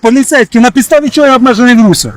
Поліцейський, на підставі чого я обмежений в русі?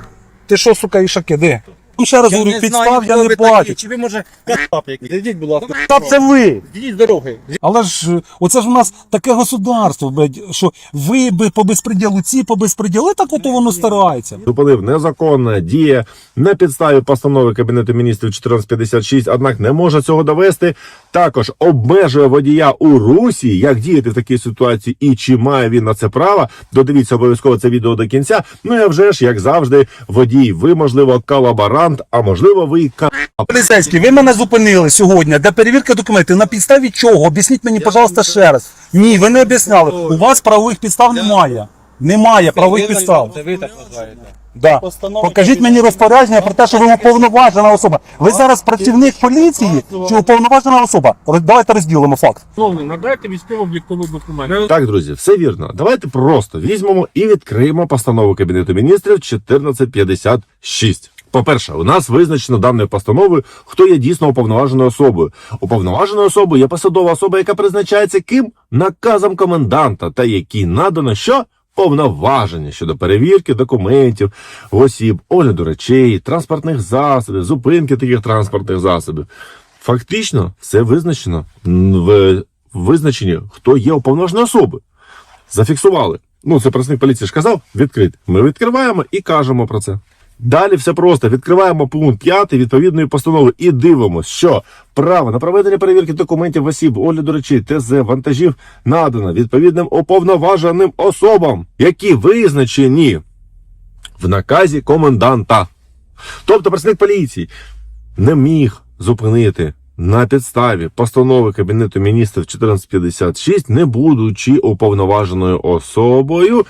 Ти що, сука, ішаки, де? Ну, ще раз говорю, підстав я не бачу. Чи ви може кацап якийсь? Зайдіть, будь ласка. Та це ви. Зійдіть з дороги. Але ж оце ж у нас таке государство, блядь, що ви би по безпреділу, ці по безпреділу, так ото воно старається. Зупинив незаконна дія на підставі постанови Кабінету міністрів 1456, однак не може цього довести. Також обмежує водія у русі, як діяти в такій ситуації і чи має він на це право. Додивіться обов'язково це відео до кінця. Ну і вже ж, як завжди, водій, ви можливо колаборант, а можливо, ви і ка. Поліцейський, ви мене зупинили сьогодні для перевірки документів. На підставі чого? Об'ясніть мені, пожалуйста, ще раз. Ні, ви не об'ясняли. У вас правових підстав немає. Немає правових підстав. Це ви так вважаєте. Да. Покажіть мені розпорядження про те, що ви уповноважена особа. Ви зараз працівник поліції чи уповноважена особа? Роз- Давайте розділимо факт. Шановний, надайте військово-обліковий документ. Так, друзі, все вірно. Давайте просто візьмемо і відкриємо постанову Кабінету міністрів 1456. По-перше, у нас визначено даною постановою, хто є дійсно уповноваженою особою. Уповноваженою особою є посадова особа, яка призначається ким наказом коменданта, та якій надано що повноваження щодо перевірки документів, осіб, огляду речей, транспортних засобів, зупинки таких транспортних засобів. Фактично, все визначено в визначенні, хто є уповноваженою особи. Зафіксували. Ну, це працівник поліції ж казав, відкрити. Ми відкриваємо і кажемо про це. Далі все просто. Відкриваємо пункт 5 відповідної постанови і дивимося, що право на проведення перевірки документів осіб, огляду речей, ТЗ, вантажів надано відповідним уповноваженим особам, які визначені в наказі коменданта. Тобто працівник поліції не міг зупинити на підставі постанови Кабінету міністрів 1456, не будучи уповноваженою особою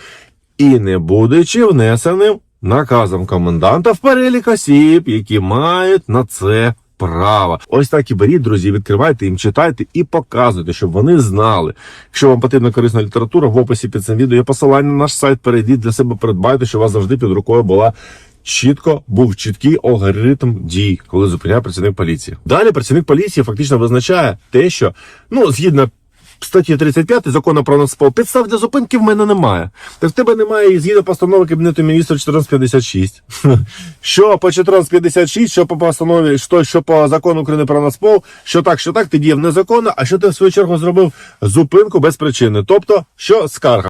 і не будучи внесеним наказом коменданта в перелік осіб, які мають на це право. Ось так і беріть, друзі, відкривайте їм, читайте і показуйте, щоб вони знали. Якщо вам потрібна корисна література, в описі під цим відео є посилання на наш сайт. Перейдіть для себе, придбайте, щоб у вас завжди під рукою була чітко був чіткий алгоритм дій, коли зупиняє працівник поліції. Далі працівник поліції фактично визначає те, що ну згідно. Статті 35 закону про Нацпол підстав для зупинки в мене немає. Так в тебе немає і згідно постанови Кабінету міністрів 1456. Що по 1456, що по постанові, що, що по закону України про Нацпол, що так, що так, ти діяв незаконно, а що ти в свою чергу зробив зупинку без причини. Тобто, що скарга.